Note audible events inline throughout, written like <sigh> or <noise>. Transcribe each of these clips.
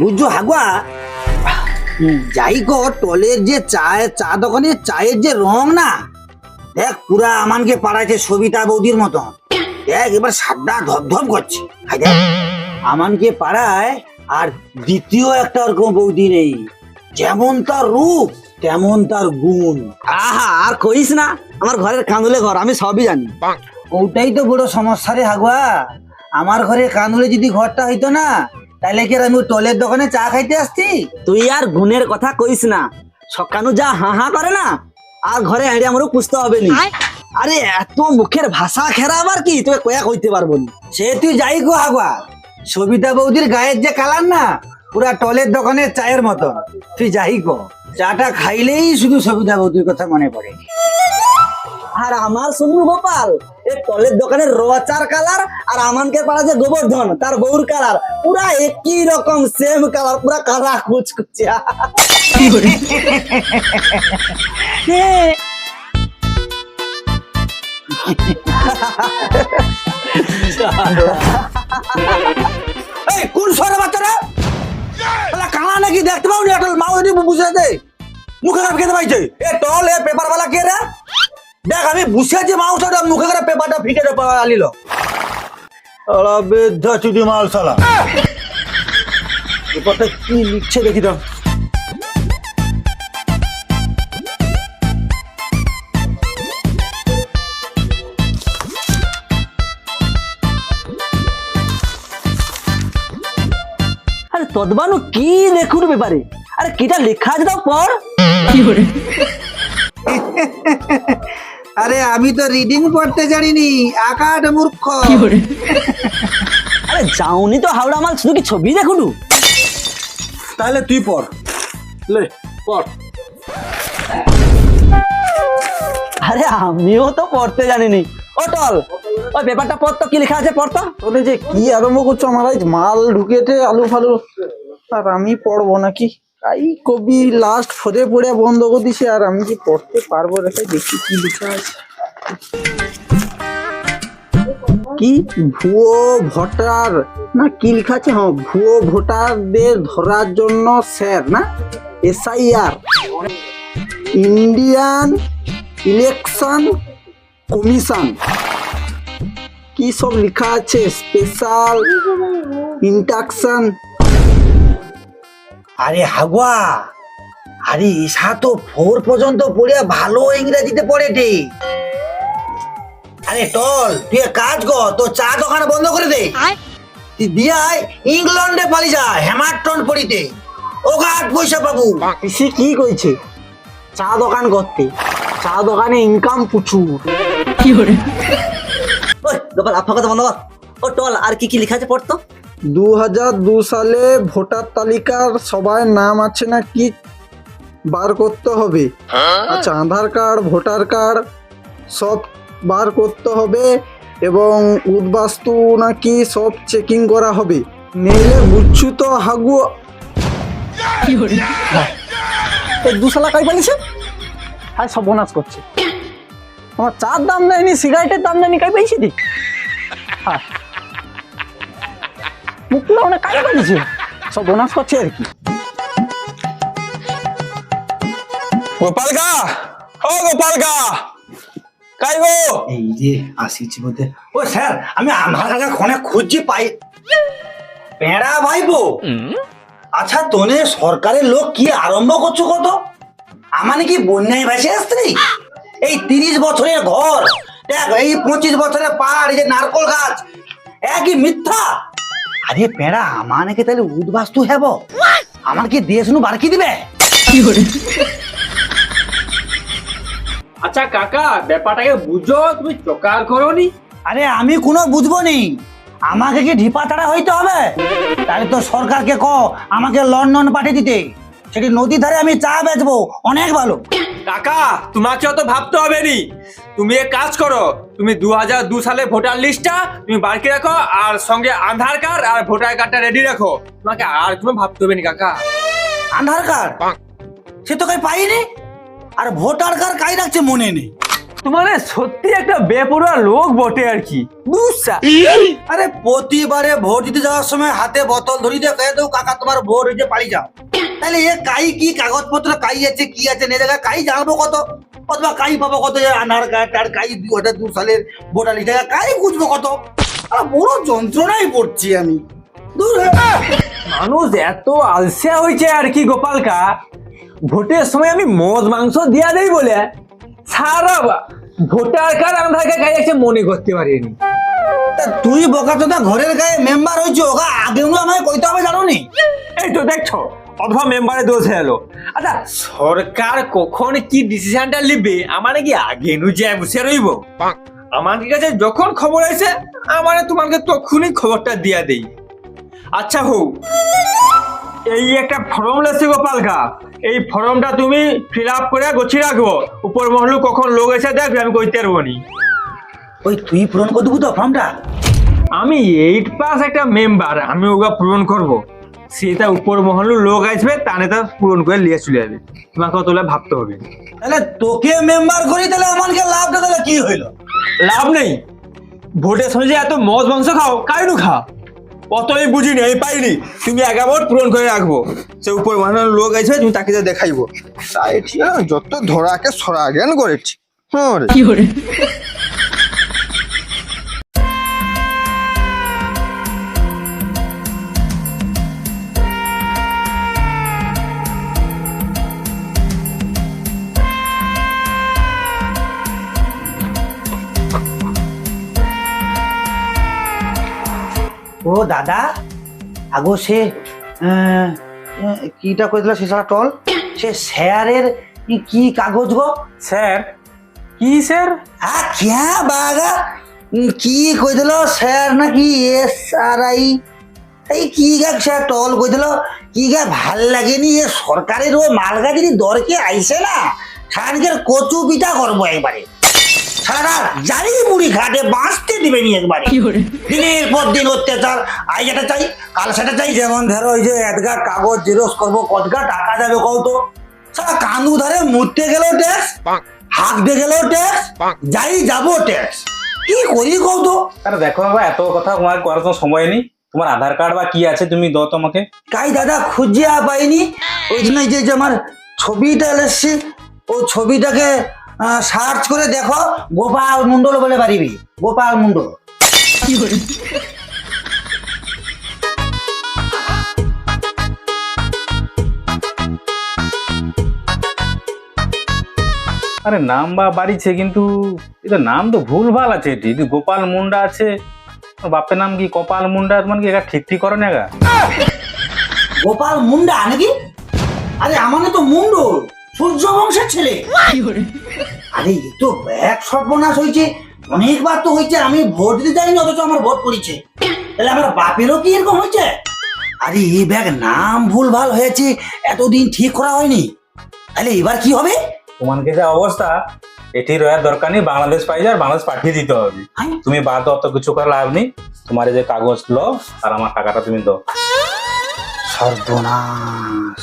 বুঝছ হাগুয়া? যাই গো টলের যে চায়ের চা দোকানের চায়ের যে রং না দেখ পুরা আমানকে পাড়াইছে সবিতা বৌদির মতন দেখ এবার সাদা ধপধপ করছে। হাই দেখ, আমানকে পাড়ায় আর দ্বিতীয় একটা ওরকম বৌদি নেই। যেমন তার রূপ তেমন তার গুণ। আহা আর কইস না আমার ঘরের কান্দুলে ঘর আমি সবই জানি। ওটাই তো বড় সমস্যা রে হাগুয়া। আমার ঘরে কানুলে যদি ঘরটা হইতো না তাহলে কি আর আমি টলের দোকানে চা খাইতে আসছি? তুই আর গুণের কথা কইস না। সকানু যা হা হা করে না আর ঘরে আইডি আমারও পুষতে হবে নি। আরে এত মুখের ভাষা খেরা আবার কি? তোকে কয়া কইতে পারব নি। সে তুই যাই গো হাগুয়া সবিতা বৌদির গায়ের যে কালার না পুরা টলের দোকানে চায়ের মতো তুই যাই গো। চাটা খাইলেই শুধু সবিতা বৌদির কথা মনে পড়ে। আর আমার শুনু গোপাল এই টলের দোকানে রচার কালার আর আমানকে পাড়া যে গোবর্ধন, তার বউর কালার। পুরা একই রকম সেম কালার পুরা কালা কুচকুচিয়া এই, কোন সরে বাচ্চারা কানা নাকি দেখতে পাও নি একটা মা ওই বুঝে দে। মুখে খেতে পাইছে। এ, টল, এ পেপার वाला কে রে? দেখ আমি বুঝে আছি মাউসটা মুখে করে পেপারটা ফিটে আলিল। আলা বেদ্ধা চুদি মাল শালা পেপারটা কি লিখছে দেখি তো। আরে তদবানু কি দেখুন ব্যাপারে? আরে কিটা লেখা আছে তাও পর। <laughs> আরে আমি তো রিডিং পড়তে জানিনি। আকাট মূর্খ। আরে যাওনি তো হাওড়া মাল শুধু কি ছবি দেখুন? তাহলে তুই পড়। লে পড়। আরে আমিও তো পড়তে জানিনি। ও টল ওই পেপারটা পড় তো কি লেখা আছে পড় তো? তোরে যে কি আরম্ভ করছ আমার মাল ঢুকেতে আলু ফালু আর আমি পড়ব নাকি? তাই কবি লাস্ট ফদে পড়ে বন্ধ করে দিছে, আর আমি কি পড়তে পারব রেখে দেখি কি লেখা আছে। কি ভুয়ো ভোটার? না, কি লেখা আছে? হ্যাঁ ভুয়ো ভোটারদের ধরার জন্য স্যার, না? এসআইআর। Indian Election Commission. কি সব লেখা আছে? স্পেশাল ইন্টাকশন আরে হাগুয়া আরে ঈশা তো ফোর পর্যন্ত পড়ে ভালো ইংরেজিতে পড়ে রে। আরে টল তুই এক কাজ কর তোর চা দোকান বন্ধ করে দে। তুই দিয়াই ইংল্যান্ডে পালি যা হেমাটন পড়িতে। ওগাট পয়সা পাবু। পিসি কি কইছে? চা দোকান করতে। চা দোকানে ইনকাম প্রচুর। ওই গোপাল আপা কথা বন্ধ কর ও টল আর কি কি লেখা আছে পড় তো দু হাজার দু সালে ভোটার তালিকার সবার নাম আছে না কি? বার করতে হবে। আচ্ছা আধার কার্ড ভোটার কার্ড সব বার করতে হবে এবং উদ্বাস্তু নাকি সব চেকিং করা হবে। নেইলে বুঝছু তো হাগু। দুশালা কাই বলেছে হ্যাঁ সব বোনাস করছে। আমার চার দাম দেয়নি সিগারেটের দাম দেয়নি কাই পেয়েছি দি হ্যাঁ। মুখগুলো অনেক কাজ করেছে সব বোনাস করছে আর কি। গোপাল ও গোপাল কাই গো? এই যে আসিছি বলতে। ও স্যার আমি খুঁজছি পাই। পেড়া ভাইবো আচ্ছা তোনে সরকারের লোক কি আরম্ভ করছ কত? আমানে কি বন্যায় ভেসে আসতে এই তিরিশ বছরের ঘর দেখ এই পঁচিশ বছরের পাহাড় এই যে নারকল গাছ একই মিথ্যা? আরে পেড়া আমার নাকি তাহলে উদ্বাস্তু হেব আমার কি দিয়ে শুনু বারকি দিবে। আচ্ছা কাকা ব্যাপারটাকে বুঝো তুমি চকার করোনি? আরে আমি কোনো বুঝব নি আমাকে কি ঢিপা তাড়া হইতে হবে? তাহলে তো সরকারকে ক আমাকে লন্ডন পাঠিয়ে দিতে। সেটি নদীর ধারে আমি চা বেচবো অনেক ভালো। কাকা তোমাকে অত ভাবতে হবে নি তুমি এক কাজ করো তুমি দু হাজার দু সালে ভোটার লিস্টটা তুমি বাড়কি রাখো আর সঙ্গে আধার কার্ড আর ভোটার কার্ডটা রেডি রাখো। তোমাকে আর কোনো ভাবতে হবে নি কাকা। আধার কার্ড? সে তো কাই পাইনি? আর ভোটার কার্ড কাই রাখছে মনে নেই। তোমার সত্যি একটা বেপরোয়া লোক বটে আর কি। বুঝছা? আরে প্রতিবারে ভোট দিতে যাওয়ার সময় হাতে বোতল ধরিয়ে দিয়ে কাকা তোমার ভোট হয়েছে পাড়ি যাও। তাহলে এ কাই কি কাগজপত্র কাই আছে কি আছে নে জায়গায় কাই জানব কত? অথবা কাই পাবো কত? যে আধার কার্ড আর কাই দুই হাজার দু সালের ভোটার লিস্ট কাই খুঁজবো কত? আর বড় যন্ত্রণায় পড়ছি আমি। মানুষ এত আলসিয়া হয়েছে আর কি গোপালকা। ভোটের সময় আমি মদ মাংস দিয়া দেই বলে সারা ভোটার কার্ড আধার কার্ড কাজ আছে মনে করতে পারিনি। তা তুই বোকা চোদা ঘরের গায়ে মেম্বার হয়েছে ওগা আগে আমায় কইতে হবে জানো নি এই তো দেখছ। অথবা মেম্বারে দোষ এলো আচ্ছা সরকার কখন কি ডিসিশনটা নিবে আমার কি আগে নু যে বসে রইব। আমার কাছে যখন খবর আছে আমার তোমাকে তখনই খবরটা দিয়া দেই। আচ্ছা হোক এই একটা ফর্ম লেছে গোপালকা এই ফর্মটা তুমি ফিল আপ করে গোছিয়ে রাখব। উপর মহলু কখন লোক এসে দেখবে আমি কইতে পারব নি। ওই তুই পূরণ করে দেবো তো ফর্মটা আমি এইট পাস একটা মেম্বার আমি ওগা পূরণ করব। সেটা উপর মহল লোক আসবে তা নেতা পূরণ করে নিয়ে চলে যাবে। তোমাকে অতটা ভাবতে হবে তাহলে তোকে মেম্বার করি তাহলে আমাকে লাভটা তাহলে কি হইল? লাভ নেই। ভোটের সময় যে এত মদ মাংস খাও কাইনু খা। অতই বুঝিনি আমি পাইনি। তুমি একা ভোট পূরণ করে রাখব। সে উপর মহল লোক আসবে তুমি তাকে যা দেখাইবো। তাই ঠিক আছে যত ধরাকে সরা জ্ঞান করেছি। হ্যাঁ ও দাদা আগো সে কিটা কইছিল সে সারা টল? সে শেয়ারের কি- কাগজ গো? স্যার কি স্যার? আ ক্যা বাগা? কি কইছিল শেয়ার নাকি এস আর আই? এই কি গা সে টল কইছিল? কি গা ভালো লাগেনি? এ সরকারের ও মালগা যদি দরকে আইছে না? সারাদিনের কচু পিঠা করব একবারে। সারা জারি মুড়ি ঘাটে বাঁচতে দিবে নি একবারে। দিনের পর দিন অত্যাচার। আই যেটা চাই কাল সেটা চাই যেমন ধরো ওই যে এদগা কাগজ জেরক্স করব কতগা টাকা যাবে কত সারা কান্দু ধারে মুড়তে গেলেও ট্যাক্স হাঁকতে গেলেও ট্যাক্স যাই যাব ট্যাক্স কি করি কত আরে দেখো বাবা এত কথা তোমার করার কোনো সময় নেই। তোমার আধার কার্ড বা কি আছে তুমি দাও তো আমাকে কাই দাদা খুঁজিয়া পাইনি? ওই জন্য যে আমার ছবিটা এসছি ও ছবিটাকে সার্চ করে দেখো গোপাল মন্ডল বলে পারিবি গোপাল মন্ডল। আরে নাম বা বাড়িছে কিন্তু এটা নাম তো ভুল ভালো আছে এটি। এটি গোপাল মুন্ডা আছে ওর বাপের নাম কি কপাল মুন্ডা? মানে কি এটা ঠিক ঠিক করো না এগা? গোপাল মুন্ডা নাকি? আরে আমার তো মুন্ডল। সূর্য বংশের ছেলে আরে এ তো এক সর্বনাশ হয়েছে। অনেকবার তো হয়েছে আমি ভোট দিতে যাইনি অথচ আমার ভোট পড়েছে। তাহলে আমার বাপেরও কি এরকম হয়েছে? আরে এই ব্যাগ নাম ভুল ভালো হয়েছে এতদিন ঠিক করা হয়নি। তাহলে এবার কি হবে? তোমাকে যা অবস্থা? এটি রয়ার দরকার নেই বাংলাদেশ পাই আর বাংলাদেশ পাঠিয়ে দিতে হবে। তুমি বাদ অত কিছু করে লাভ নেই তোমার এই যে কাগজ লো আর আমার টাকাটা তুমি দাও। সর্বনাশ।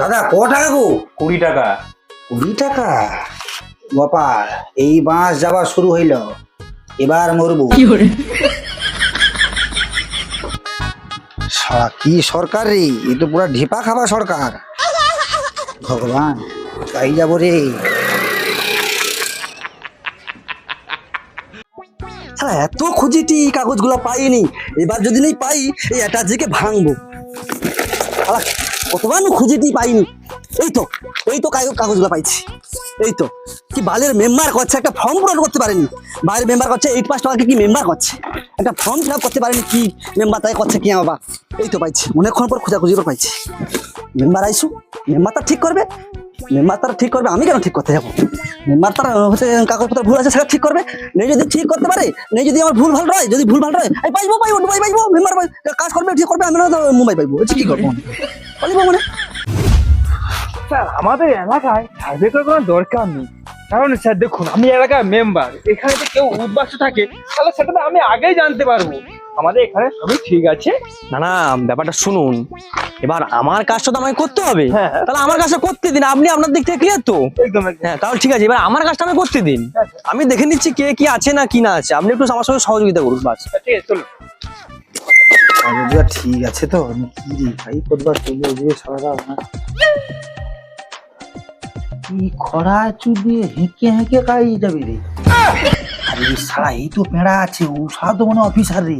দাদা ক টাকা গো? কুড়ি টাকা। কুড়ি টাকা? গোপাল এই বাঁশ যাওয়া শুরু হইল এবার মরবো। সারা কি সরকার রে? এ তো পুরা ঢিপা খাবা সরকার। ভগবান তাই যাব রে? এত খুঁজিটি কাগজগুলো পাইনি। এবার যদি নেই পাই এই অ্যাটাচিকে ভাঙবো। কতবার খুঁজিটি পাইনি এই তো এই তো কাগজ কাগজগুলো পাইছি। এই তো, কি বালের মেম্বার করছে, একটা ফর্ম পূরণ করতে পারেনি। বাইরের মেম্বার করছে এইট পাঁচ টাকাকে কি মেম্বার করছে? একটা ফর্ম ফিল করতে পারেনি, কি মেম্বার তাই করছে, কি বাবা এই তো পাইছি, অনেকক্ষণ পর খোঁজাখুঁজি করে পাইছি। মেম্বার আইসু মেম্বার তার ঠিক করবে। মেম্বার তারা ঠিক করবে, আমি কেন ঠিক করতে যাব? মেম্বার তার হচ্ছে, কাগজপত্র ভুল আছে, সেটা ঠিক করবে। নেই যদি ঠিক করতে পারে, নেই যদি আমার ভুল ভালো রয় যদি ভুল ভালো রয় পাইবো পাইবো পাইবো মেম্বার কাজ করবে, ঠিক করবে আমি মুম্বাই পাইবো। কি করব? স্যার আমাদের এলাকায় সার্ভে করার কোনো দরকার নেই। কারণ স্যার দেখুন আমি এলাকার মেম্বার এখানে তো কেউ উদ্বাস্ত থাকে তাহলে সেটা তো আমি আগেই জানতে পারব। আমাদের এখানে সবই ঠিক আছে। না না ব্যাপারটা শুনুন। এবার আমার কাজটা তো আমাকে করতে হবে। হ্যাঁ। তাহলে আমার কাজটা করতে দিন আপনি আপনার দিক থেকে ক্লিয়ার তো? একদম। হ্যাঁ তাহলে ঠিক আছে এবার আমার কাজটা আমি করতে দিন। আমি দেখে নিচ্ছি কে কি আছে না কি না আছে। আপনি একটু আমার সঙ্গে সহযোগিতা করুন বাস। ঠিক আছে চলো ঠিক আছে তো? আমি কি রে ভাই? করবার চলে সারা না কি খরা চুদি হেঁকে হেঁকে কাই যাবে রে? আরে সারা এই তো পেঁড়া আছে ও সারা তো মনে অফিসার রে।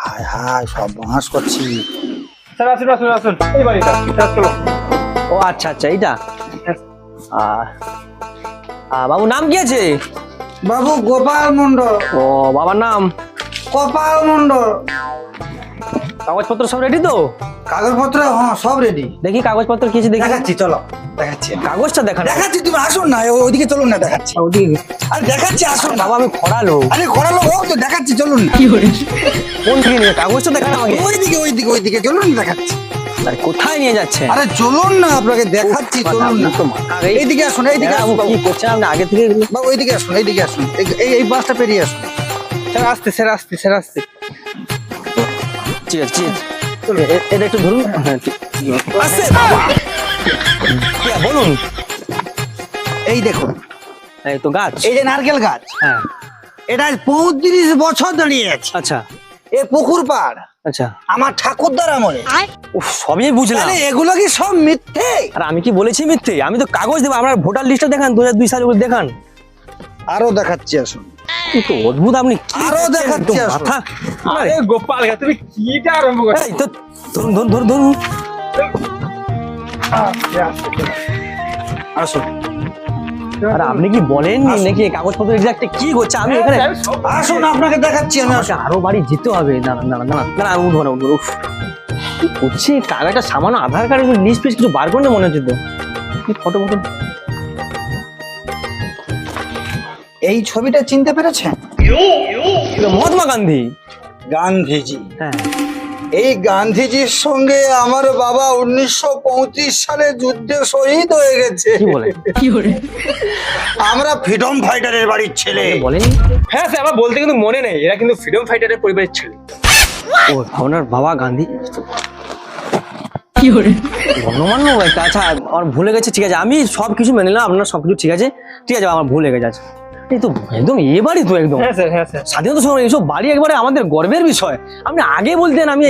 হায় হায় সব বাঁশ করছি। স্যার আসুন আসুন আসুন। এই বাড়িটা চলো। ও আচ্ছা আচ্ছা এইটা। বাবু নাম কি আছে? বাবু গোপাল মন্ডল ও বাবার নাম? কপাল মন্ডল কাগজপত্র সব রেডি তো? কাগজপত্র হ্যাঁ সব রেডি দেখি কাগজপত্র কিছু দেখি। দেখাচ্ছি চলো। দেখাচ্ছি। কাগজটা দেখান। দেখাচ্ছি তুমি আসুন না ওইদিকে চলুন না দেখাচ্ছি। আরে দেখাচ্ছি আসুন না। বাবা আমি খরালো আরে লোক হোক তো দেখাচ্ছি চলুন না। কোন নিয়ে? কাগজটা দেখান আমাকে। ওইদিকে ওইদিকে ওইদিকে চলুন না দেখাচ্ছি। আরে কোথায় নিয়ে যাচ্ছে? আরে চলুন না আপনাকে দেখাচ্ছি চলুন না। এইদিকে আসুন এইদিকে আসুন বাবু। কি করছেন আপনি আগে থেকে বাবু আসুন এইদিকে আসুন। এই এই বাসটা পেরিয়ে আসুন। স্যার আসতে স্যার আসতে স্যার আসতে। ঠিক আছে ঠিক এটা একটু ধরুন। হ্যাঁ, আর বলুন। এই দেখুন। এই তো গাছ। এই যে নারকেল গাছ। হ্যাঁ। এটা পঁয়ত্রিশ বছর দাঁড়িয়ে আছে আচ্ছা। এ পুকুর পাড়। আচ্ছা। আমার ঠাকুরদার আমলে সবই বুঝলাম। এগুলো কি সব মিথ্যে? আর আমি কি বলেছি মিথ্যে? আমি তো কাগজ দেবো। আপনার ভোটার লিস্টটা দেখান দু হাজার দুই সালের দেখান। আরও দেখাচ্ছি আসুন। অদ্ভুত আপনি কি আরও দেখাচ্ছি মাথা আরে গোপাল তুমি কিটা আরম্ভ করছ? এই তো ধরুন ধরুন ধরুন ধরুন। আসুন। আর আপনি কি বলেননি নাকি কাগজপত্র এক্সাক্ট কি করছে? আমি এখানে আসুন আপনাকে দেখাচ্ছি আমি আরও বাড়ি যেতে হবে। না না না না না না উঠবো না উঠবো না, উফ কি করছে? কাগজটা সামান্য আধার কার্ড লিস্ট পিস কিছু বার করে মনে হচ্ছে তো। Photo photo? এই ছবিটা চিনতে পেরেছেন? মহাত্মা গান্ধী। গান্ধীজি। হ্যাঁ। এই গান্ধীজির সঙ্গে আমার বাবা উনিশশো পঁয়ত্রিশ সালে যুদ্ধে শহীদ হয়ে গেছে। আমরা ফ্রিডম ফাইটারের বাড়ির ছেলে। বলেন? হ্যাঁ স্যার আমার বলতে কিন্তু মনে নেই। এরা কিন্তু ফ্রিডম ফাইটারের পরিবারের ছেলে। ও আপনার বাবা গান্ধী? গণ্যমান্য একটা আচ্ছা আমার ভুলে গেছে ঠিক আছে। আমি সব কিছু মেনে নিলাম আপনার সব কিছু ঠিক আছে। ঠিক আছে আমার ভুলে গেছে আচ্ছা। তো একদম এ বাড়ি তো একদম। হ্যাঁ স্যার হ্যাঁ স্যার। স্বাধীনতা বাড়ি একবারে আমাদের গর্বের বিষয়। আপনি আগে বলতেন আমি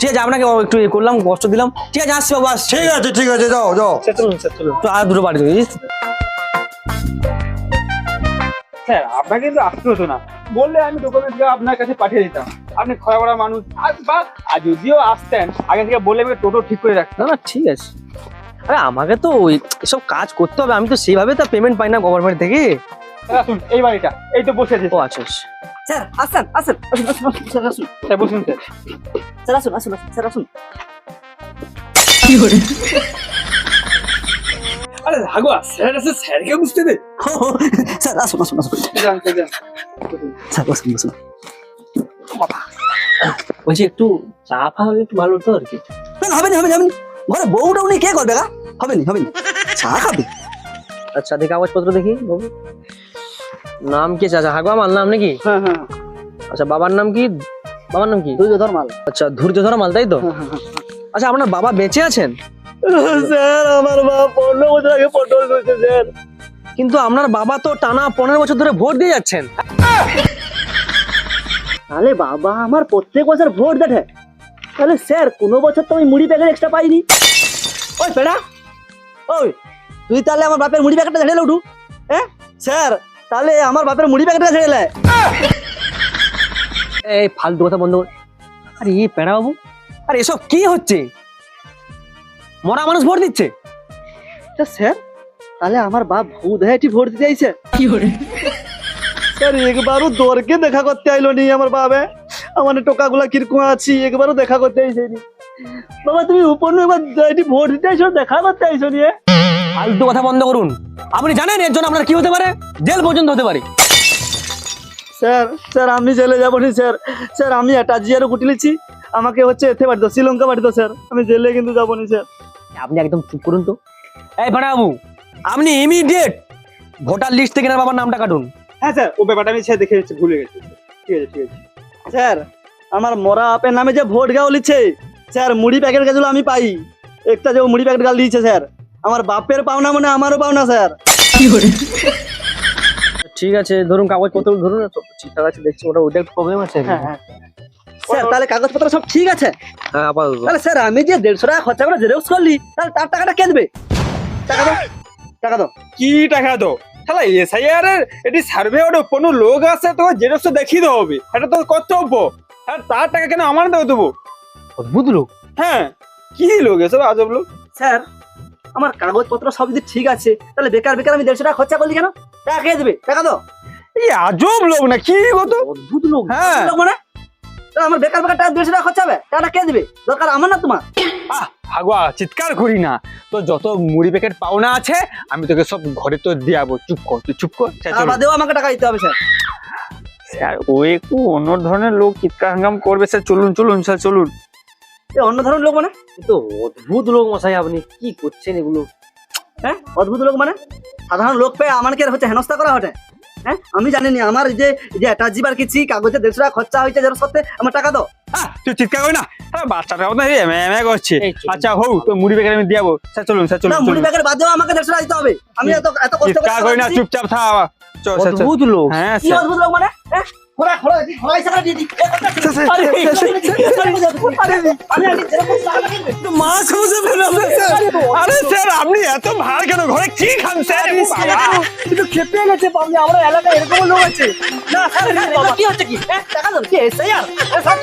ঠিক আছে আপনাকে একটু এ করলাম কষ্ট দিলাম। ঠিক আছে আসছি বাবু ঠিক আছে ঠিক আছে যাও যাও। স্যার চলুন স্যার চলুন। তো আর দুটো বাড়ি দেবে। স্যার আপনাকে কিন্তু আসতে হতো না। বললে আমি ডকুমেন্ট আপনার কাছে পাঠিয়ে দিতাম। আপনি খরা করা মানুষ। আর বা আর যদিও আসতেন আগে থেকে বললে আমি টোটো ঠিক করে রাখতাম। না ঠিক আছে। আরে আমাকে তো ওই- এসব কাজ করতে হবে। আমি তো সেইভাবে তো পেমেন্ট পাই না গভর্নমেন্ট থেকে। আসুন এই বাড়িটা এই তো বসে আছে। ও আচ্ছা আচ্ছা। স্যার আসেন আসেন। স্যার আসুন স্যার বসুন স্যার। স্যার আসুন আসুন আসুন স্যার আসুন। আরে লাগো স্যার আছে স্যারকে বুঝতে দে। স্যার আসুন আসুন আসুন। স্যার, যান। বসুন বসুন। বলছি একটু চা ফা হলে একটু ভালো হতো আর কি। হবে না হবে না হবে না। ঘরে বউটা উনি কে করবে গা? হবে না হবে না চা খাবে? আচ্ছা দেখি কাগজপত্র দেখি বাবু। নাম কি আচ্ছা হাগবা মাল নাম নাকি? হ্যাঁ হ্যাঁ। আচ্ছা বাবার নাম কি? বাবার নাম কি? দুই ধর্মাল আচ্ছা ধৈর্যধর মাল তাই তো? আচ্ছা আপনার বাবা বেঁচে আছেন? স্যার আমার বাপ পনেরো বছর আগে পটল করেছে স্যার। কিন্তু আপনার বাবা তো টানা পনেরো বছর ধরে ভোট দিয়ে যাচ্ছেন। তাহলে বাবা আমার প্রত্যেক বছর ভোট দেখে তাহলে স্যার কোনো বছর তো আমি মুড়ি প্যাকেট এক্সট্রা পাইনি। ওই পেড়া ওই তুই তাহলে আমার বাপের মুড়ি প্যাকেটটা ঝেড়ে উঠু হ্যাঁ? স্যার তাহলে আমার বাপের মুড়ি প্যাকেটটা ঝেড়ে লে এই ফালতু কথা বন্ধ। কর আরে এই পেড়া বাবু আরে এসব কি হচ্ছে? মরা মানুষ ভোট দিচ্ছে। তা স্যার তাহলে আমার বাপ ভূত হ্যাঁ ভোট দিতে আইছে। স্যার একবারও দরকে দেখা করতে আইলো নি আমার বাবে আমার টোকাগুলা কীরকম আছি একবারও দেখা করতে আইছে নি বাবা তুমি উপর এটি ভোট দিতে আইছো দেখা করতে আইছো নি এ? ফালতু কথা বন্ধ করুন। আপনি জানেন এর জন্য আপনার কি হতে পারে? জেল পর্যন্ত হতে পারে। স্যার স্যার আমি জেলে যাব নি স্যার। স্যার আমি একটা জিয়ারও কুটিলেছি আমাকে হচ্ছে এতে বাড়িত শ্রীলঙ্কা বাড়িত স্যার। আমি জেলে কিন্তু যাব নি স্যার। আপনি একদম চুপ করুন তো। এই বাবু আপনি ইমিডিয়েট ভোটার লিস্ট থেকে না বাবার নামটা কাটুন। হ্যাঁ স্যার ও ব্যাপারটা আমি ছেড়ে দেখে ভুলে গেছি। ঠিক আছে ঠিক আছে। স্যার আমার মরা আপের নামে যে ভোট গাও লিচ্ছে স্যার মুড়ি প্যাকেট গেছিল আমি পাই। একটা যে ও মুড়ি প্যাকেট গাল দিয়েছে স্যার। আমার বাপের পাওনা মানে আমারও পাওনা স্যার। ঠিক আছে ধরুন কাগজপত্র ধরুন ঠিকঠাক আছে দেখছি ওটা ওটা একটু প্রবলেম আছে। হ্যাঁ হ্যাঁ। স্যার তাহলে কাগজপত্র সব ঠিক আছে? হ্যাঁ আপাতত। তাহলে স্যার আমি যে দেড়শো টাকা খরচা করে জেরক্স করলি তাহলে তার টাকাটা কে দেবে? টাকা দাও টাকা দাও। কি টাকা দো তাহলে এসআইআর এর এটি সার্ভে ওটা কোনো লোক আছে তো জেরক্স দেখিয়ে দেওয়া হবে। এটা তো কর্তব্য। হ্যাঁ তার টাকা কেন আমার দেবো দেবো? অদ্ভুত লোক। হ্যাঁ কি লোক এসব আজব লোক? স্যার আমার কাগজপত্র সব যদি ঠিক আছে তাহলে বেকার বেকার আমি দেড়শো টাকা খরচা করলি কেন? টাকা কে দেবে টাকা দাও। এই আজব লোক না কি কত অদ্ভুত লোক হ্যাঁ। মানে? আমার বেকার বেকার টাকা দেড়শো টাকা খরচা হবে টাকাটা কে দেবে? দরকার আমার না তোমার? আহ, ভাগুয়া চিৎকার করি না। তো যত মুড়ি প্যাকেট পাওনা আছে আমি তোকে সব ঘরে তো দিয়াবো চুপ কর তুই চুপ কর স্যার, তার বাদেও আমাকে টাকা দিতে হবে স্যার। স্যার ও একটু অন্য ধরনের লোক চিৎকার হাঙ্গাম করবে স্যার। চলুন চলুন স্যার চলুন। এ অন্য ধরনের লোক মানে? তো অদ্ভুত লোক মশাই আপনি কি করছেন এগুলো? হ্যাঁ? অদ্ভুত লোক মানে? সাধারণ লোক পেয়ে আমাকে হচ্ছে হেনস্থা করা হটে হ্যাঁ? আমি জানি না আমার যে যে অ্যাটাচ বার কিছু কাগজে দেড়শো টাকা খরচা হয়েছে যার সত্যি আমার টাকা দাও। আহ, তুই চিৎকার করি না? বাচ্চাটাও এমে করছে। আচ্ছা হৌ তো মুড়ি প্যাকেট আমি দিয়াবো স্যার চলুন স্যার চলুন মুড়ি বাদ আমাকে দেড়শো টাকা দিতে হবে। আমি এত এত কষ্ট চিৎকার করি না চুপচাপ থাক। অদ্ভুত লোক হ্যাঁ কি অদ্ভুত লোক মানে হ্যাঁ আপনি এত ভার কেন ঘরে কি খান স্যার কিন্তু খেপে গেছে আমরা এলাকায় এরকম লোক আছে না স্যার স্যার, কি হচ্ছে কি হ্যাঁ টাকা এসআই আর স্যার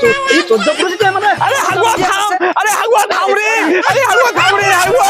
চোদ্দ পুলিশ আমাদের আরে হাগুয়া থাম আরে হাগুয়া থাম রে আরে হাগুয়া থাম রে হাগুয়া